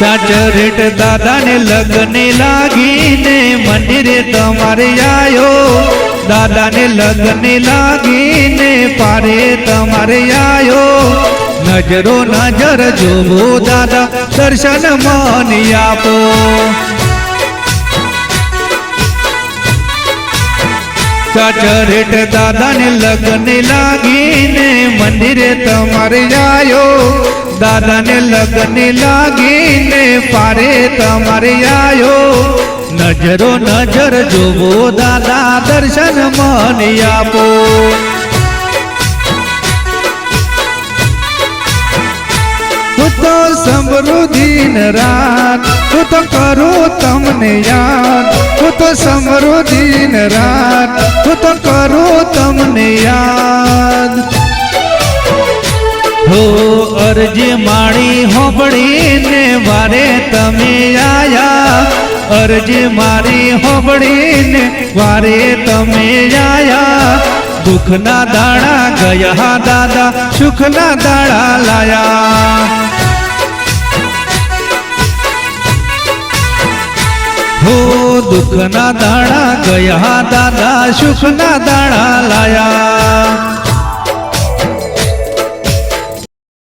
સાચા રેટ દાદાને લગ્ને લાગીને મંદિરે તમારે આયો. દાદાને લગ્ને લાગીને પારે તમારે આયો. નજરો નજર જોવો દાદા, દર્શન માની આપો. સાચા રેટ દાદાને લગ્ન લાગીને મંદિરે તમારે આવ્યો દાદાને લગ્ન લાગીને પારે તમારે આવ્યો નજરો નજર જોવો દાદા, દર્શન મને આપો. તો સમૃદ્ધિન રાત હું તો કરું તમને યાદ. હું તો સમૃદ્ધિન રાત કરું તમને યાદ. હો, અરજી માળી હોબળીને વારે તમે આયા. અરજી મારી હોબળીને વારે તમે આયા. દુઃખના દાડા ગયા દાદા, સુખના દાડા લાયા. હો દુઃખના દાણા ગયા દાદા સુખના દાણા લાયા.